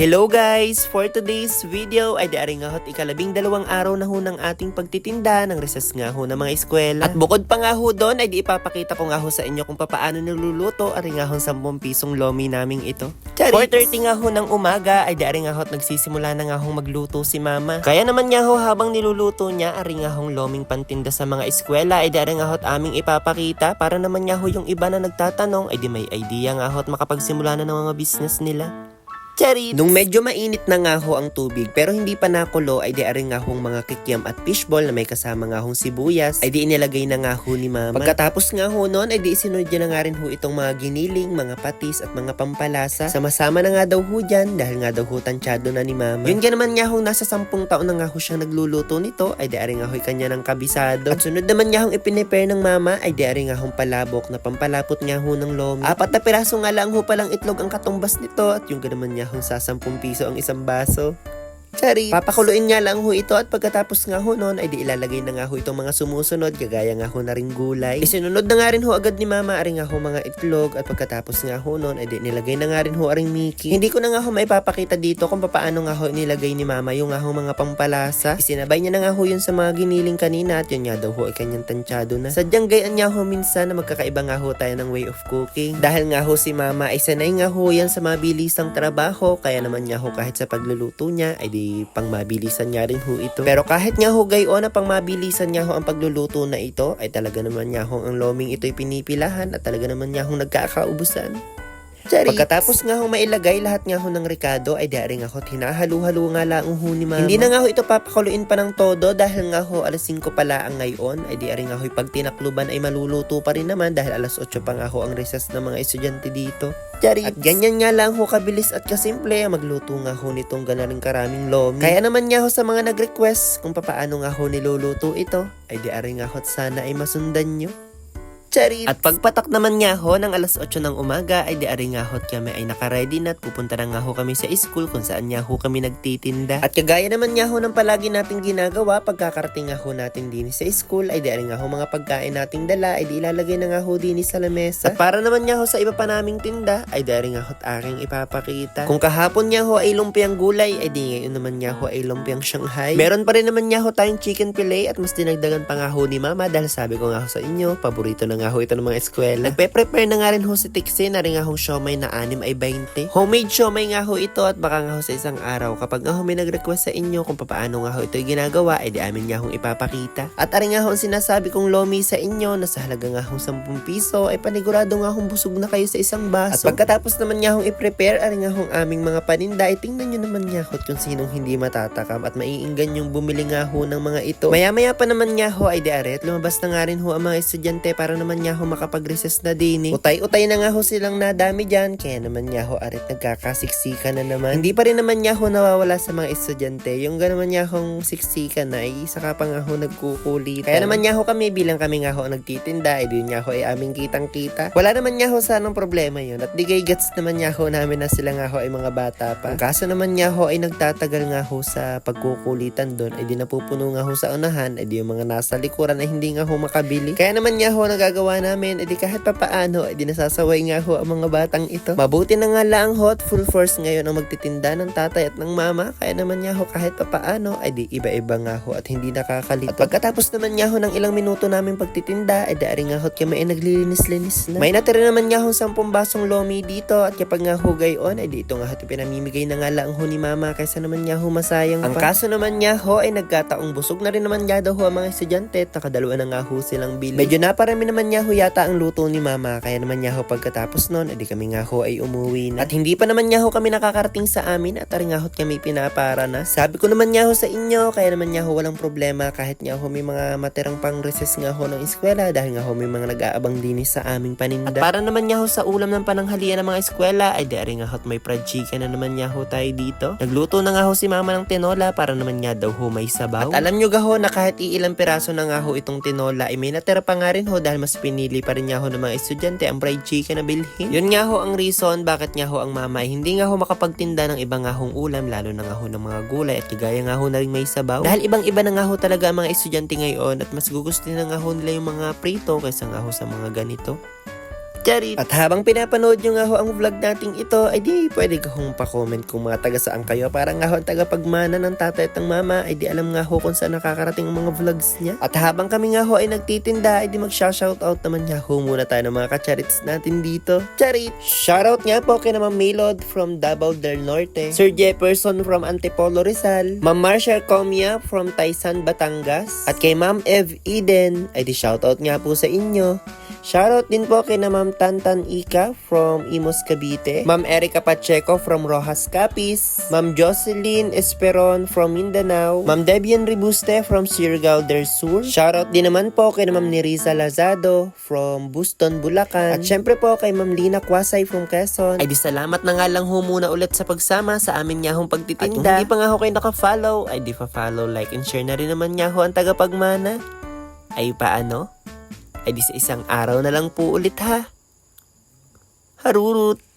Hello guys! For today's video ay diari nga ho't ikalabing dalawang araw na ho ng ating pagtitinda ng recess nga ho ng mga eskwela. At bukod pa nga ho doon ay di ipapakita ko nga ho sa inyo kung papaano niluluto ari nga ho 10 pisong lomi naming ito. 4.30 nga ho ng umaga ay diari nga nagsisimula na nga ho magluto si mama. Kaya naman nga ho habang niluluto niya ari nga hong loming pantinda sa mga eskwela ay diari nga ho't aming ipapakita para naman nga ho yung iba na nagtatanong ay di may idea nga ho't makapagsimula na ng mga business nila. Charit! Nung medyo mainit na nga ho ang tubig pero hindi pa nakulo ay di aring nga hong mga kikiam at fishball na may kasama nga hong sibuyas ay di inilagay na nga ho ni mama. Pagkatapos nga ho noon ay di isinunod niya na nga rin ho itong mga giniling, mga patis at mga pampalasa. Sama-sama na nga daw ho dyan dahil nga daw ho tansyado na ni mama. Yun nga naman nga ho nasa sampung taon na nga ho siyang nagluluto nito ay di aring nga ho'y kanya ng kabisado. At sunod naman nga hong ipinipare ng mama ay di aring nga hong palabok na pampalapot nga ho ng lomi. Apat na piraso nga lang ho palang itlog ang katumbas nito at yung ganaman nga hong sa 10 piso ang isang baso. Chari. Papakuluin nga lang ho ito at pagkatapos nga ho noon ay di ilalagay na nga ho itong mga sumusunod kagaya nga ho na ring gulay. Isinunod na nga rin ho agad ni mama aring nga ho mga itlog at pagkatapos nga ho noon ay di nilagay na nga rin ho aring Mickey. Hindi ko na nga ho maipapakita dito kung paano nga ho nilagay ni mama yung nga ho mga pampalasa. Isinabay niya na nga ho yun sa mga giniling kanina at yun nga daw ho ay kanyang tansyado na. Sadyang gayaan niya ho minsan na magkakaiba nga ho tayo ng way of cooking. Dahil nga ho si mama ay sanay nga ho yan sa mabilisang trabaho kaya naman nga ho kahit sa pagluluto niya ay di pang mabilisan niya rin ho ito. Pero kahit nga ho gayon na pang mabilisan niya ho ang pagluluto na ito ay talaga naman niya ho ang loming ito'y pinipilahan at talaga naman niya ho nagkakaubusan. Charis. Pagkatapos nga ho mailagay lahat nga ho ng rekado ay diari nga ho hinahalo-halo nga lang ho ni mama. Hindi na nga ho ito papakuluin pa ng todo dahil nga ho alas 5 pala ang ngayon ay diari nga ho pag tinakluban ay maluluto pa rin naman dahil alas 8 pa nga ho ang recess ng mga estudyante dito. Charis. At ganyan nga lang ho kabilis at kasimple magluto nga ho nitong ganaring karaming lomi. Kaya naman nga ho sa mga nag-request kung papaano nga ho niluluto ito ay diari nga ho sana ay masundan nyo. Charit. At pagpatak naman nga ho ng alas 8 ng umaga ay di ari nga ho kami ay nakaready na at pupunta na nga ho kami sa school kung saan nga ho kami nagtitinda. At kagaya naman nga ho ng palagi nating ginagawa pagkakarating nga ho natin din sa school ay di ari nga ho mga pagkain nating dala ay di ilalagay na nga ho din sa lamesa. At para naman nga ho sa iba pa naming tinda ay di ari nga ho aking ipapakita. Kung kahapon nga ho ay lumpiang gulay ay di ngayon naman nga ho ay lumpiang Shanghai. Meron pa rin naman nga ho tayong chicken fillet at mas dinagdagan pa nga ho ni mama dahil sabi ko nga ho sa inyo paborito na nga ito ng mga eskwela. Nagpe-prepare na nga rin ho si Tixie na rin nga ho siomay na anim ay 20. Homemade siomay nga ho ito at baka nga ho sa isang araw kapag nga ho may nag-request sa inyo kung paano nga ho ito ginagawa ay di amin nga ho ipapakita. At aring nga ho sinasabi kong lomi sa inyo na sa halaga nga ho 10 piso ay panigurado nga hong busog na kayo sa isang baso. At pagkatapos naman nga hong i-prepare aring nga hong aming mga paninda ay tingnan nyo naman nga ho kung sinong hindi matatakam at maiinggan yung bumili nga ho ng mga ito. Maya-maya pa naman nga ho ay di aret lumabas na nga rin ho ang mga estudyante para naman nga ho makapag-recess na din eh. Utay-utay na nga ho silang nadami dyan, kaya naman nga ho arit nagkakasiksika na naman. Hindi pa rin naman nga ho nawawala sa mga estudyante, yung gano'n nga hong siksika na ay saka pa nga ho nagkukulit. Kaya naman nga ho kami bilang kami nga ho ang nagtitinda, ay din nga ho ay aming kitang-kita. Wala naman nga ho sanang problema yun at digay gets naman nga ho namin na sila nga ho ay mga bata pa. Ang kaso naman nga ho ay nagtatagal nga ho sa pagkukulitan doon, ay di napupuno nga ho sa unahan, ay di yung mga nasa likuran ay hindi nga ho makabili. Kaya naman nga ho nagagawa namin, edi kahit pa paano, edi nasasaway nga ho ang mga batang ito. Mabuti na nga lang hot full force ngayon ang magtitinda ng tatay at ng mama, kaya naman nga ho kahit pa paano, edi iba-iba nga ho at hindi nakakalito. At pagkatapos naman nga ho ng ilang minuto namin pagtitinda, edi ari nga ho kami ay naglilinis-linis na. May natira naman nga ho 10 basong lomi dito at kapag nga ho gayon, edi ito nga ho pinamimigay na nga lang ho ni mama kaysa naman nga ho masayang ang pa. kaso naman nga ho ay nagkataong busog na rin naman nga daw ho ang mga estudyante at nakadalawa na nga ho silang bili. Medyo naparami naman nga ho yata ang luto ni mama kaya naman nga ho pagkatapos nun edi kami nga ho ay umuwi na. At hindi pa naman nga ho kami nakakarating sa amin at ari nga ho kami pinapara na. Sabi ko naman nga ho sa inyo kaya naman nga ho walang problema kahit nga ho may mga matirang pang recess nga ho ng eskwela dahil nga ho may mga nag-aabang dinis sa aming paninda. At para naman nga ho sa ulam ng pananghalian ng mga eskwela ay di nga ho may fried na naman nga ho tayo dito. Nagluto na nga ho si mama ng tinola para naman nga daw ho may sabaw. At alam nyo ga ho na kahit iilang piraso na nga ho itong tinola ay may natira pa nga rin ho dahil mas pinili pa rin nga ho ng mga estudyante ang fried chicken na bilhin. Yun nga ho ang reason bakit nga ho ang mama ay hindi nga ho makapagtinda ng iba nga hong ulam lalo na nga ho ng mga gulay at kagaya nga ho na rin may sabaw. Dahil ibang iba na nga ho talaga ang mga estudyante ngayon at mas gugustuhin na nga ho nila yung mga prito kaysa nga ho sa mga ganito. Charit! At habang pinapanood nyo nga ho ang vlog nating ito, ay di pwede ka hong pa-comment kung mga taga saan kayo. Para nga ho ang taga-pagmana ng tatay at ng mama, ay di alam nga ho kung saan nakakarating ang mga vlogs niya. At habang kami nga ho ay nagtitinda, ay di mag-shoutout naman nga ho muna tayo ng mga kacharits natin dito. Charit! Shoutout nga po kay na Ma'am Maylod from Davao del Norte, Sir Jefferson from Antipolo Rizal, Ma'am Marcia Comia from Taysan, Batangas, at kay Ma'am Ev Eden, ay di shoutout nga po sa inyo. Shoutout din po kay na Ma'am Tantan Ika from Imos Cavite, Ma'am Erica Pacheco from Rojas Capiz, Ma'am Jocelyn Esperon from Mindanao, Ma'am Debian Ribuste from Surigao del Sur. Shoutout din naman po kay na Ma'am Neriza Lazado from Buston, Bulacan. At syempre po kay Ma'am Lina Kwasay from Quezon. Ay di salamat na nga lang ho muna ulit sa pagsama sa amin nga hong pagtitinda. At kung hindi pa nga ho kayo nakafollow, ay di pa-follow, like, and share na rin naman nga ho ang tagapagmana. Ay paano? Ay di sa isang araw na lang po ulit ha. Harurut!